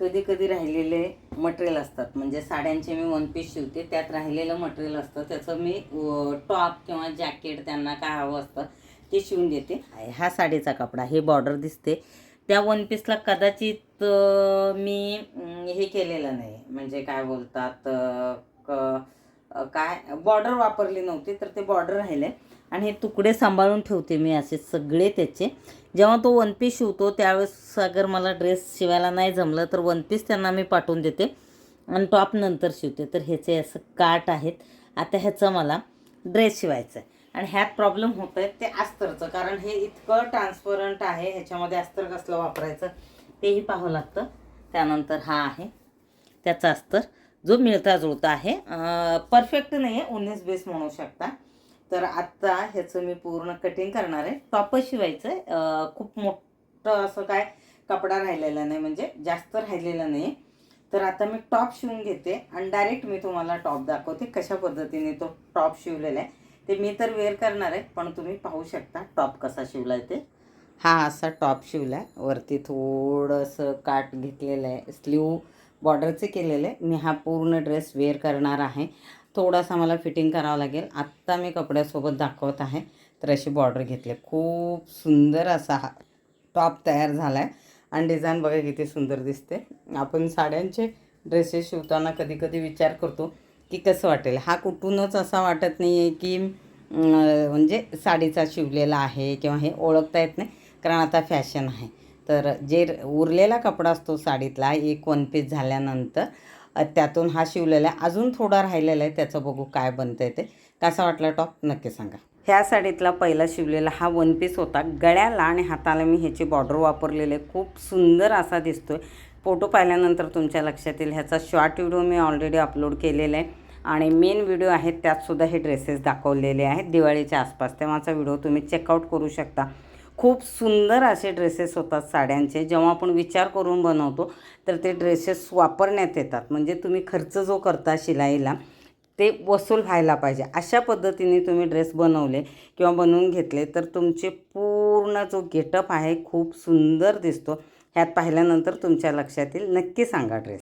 कधी कधी राहिलेले मटेरियल असतात. म्हणजे साड्यांचे मी वन पीस शिवते त्यात राहिलेलं मटेरियल असतं. त्याचं मी टॉप किंवा जॅकेट त्यांना काय हवं असतं ते शिवून देते. हा साडीचा कपडा हे बॉर्डर दिसते. त्या वन पीसला कदाचित मी हे केलेलं नाही. म्हणजे काय बोलतात क- काय बॉर्डर वापरली नव्हती तर ते बॉर्डर राहिले. आणि हे तुकडे सांभाळून ठेवते मी असे सगळे त्याचे. जेव्हा तो वन पीस शिवतो त्यावेळेस अगर मला ड्रेस शिवायला नाही जमलं तर वन पीस त्यांना मी पाठवून देते. आणि टॉप नंतर शिवते. तर ह्याचे असं काट आहेत. आता ह्याचं मला ड्रेस शिवायचा आहे आणि ह्यात प्रॉब्लेम होत आहेत ते अस्तरचं कारण हे इतकं ट्रान्सपरंट आहे ह्याच्यामध्ये अस्तर कसलं वापरायचं तेही पाहावं लागतं. त्यानंतर हा आहे त्याचा अस्तर जो मिळता जुळता आहे. परफेक्ट नाही आहे उन्नीस बेस म्हणू शकता. तर आत्ता ह्याचं मी पूर्ण कटिंग करणार आहे. टॉपच शिवायचं आहे. खूप मोठं असं काय कपडा राहिलेला नाही म्हणजे जास्त राहिलेला नाही. तर आता मी टॉप शिवून घेते आणि डायरेक्ट मी तुम्हाला टॉप दाखवते कशा पद्धतीने तो टॉप शिवलेला आहे. ते मी तर वेअर करणार आहे पण तुम्ही पाहू शकता टॉप कसा शिवला आहे ते. हा असा टॉप शिवला आहे वरती थोडंसं काट घेतलेलं आहे. स्लीव बॉर्डरचे केलेलं आहे. मी हा पूर्ण ड्रेस वेअर करणार आहे. थोडासा मला फिटिंग करावं लागेल. आत्ता मी कपड्यासोबत दाखवत आहे. तर अशी बॉर्डर घेतली खूप सुंदर असा हा टॉप तयार झाला आहे आणि डिझाईन बघा किती सुंदर दिसते. आपण साड्यांचे ड्रेसेस शिवताना कधी कधी विचार करतो की कसं वाटेल? हा कुठूनच असा वाटत नाही आहे की म्हणजे साडीचा शिवलेला आहे किंवा हे ओळखता येत नाही. कारण आता फॅशन आहे. तर जे उरलेला कपडा असतो साडीतला एक वन पीस झाल्यानंतर त्यातून हा शिवलेला आहे. अजून थोडा राहिलेला आहे. त्याचं बघू काय बनतं आहे ते. कसा वाटला टॉप? नक्की सांगा. ह्या साडीतला पहिला शिवलेला हा वन पीस होता. गळ्याला आणि हाताला मी ह्याची बॉर्डर वापरलेले खूप सुंदर असा दिसतोय. फोटो पाहिल्यानंतर तुमच्या लक्षात येईल. ह्याचा शॉर्ट व्हिडिओ मी ऑलरेडी अपलोड केलेला आहे. आणि मेन व्हिडिओ आहेत त्यातसुद्धा हे ड्रेसेस दाखवलेले आहेत. दिवाळीच्या आसपास. तेव्हाचा व्हिडिओ तुम्ही चेकआउट करू शकता. खूप सुंदर असे ड्रेसेस होतात साड्यांचे. जेव्हा आपण विचार करून बनवतो तर ते ड्रेसेस वापरण्यात येतात. म्हणजे तुम्ही खर्च जो करता शिलाईला ते वसूल व्हायला पाहिजे. अशा पद्धतीने तुम्ही ड्रेस बनवले किंवा बनवून घेतले तर तुमचे पूर्ण जो गेटअप आहे खूप सुंदर दिसतो. ह्यात पाहिल्यानंतर तुमच्या लक्षात येईल. नक्की सांगा ड्रेस.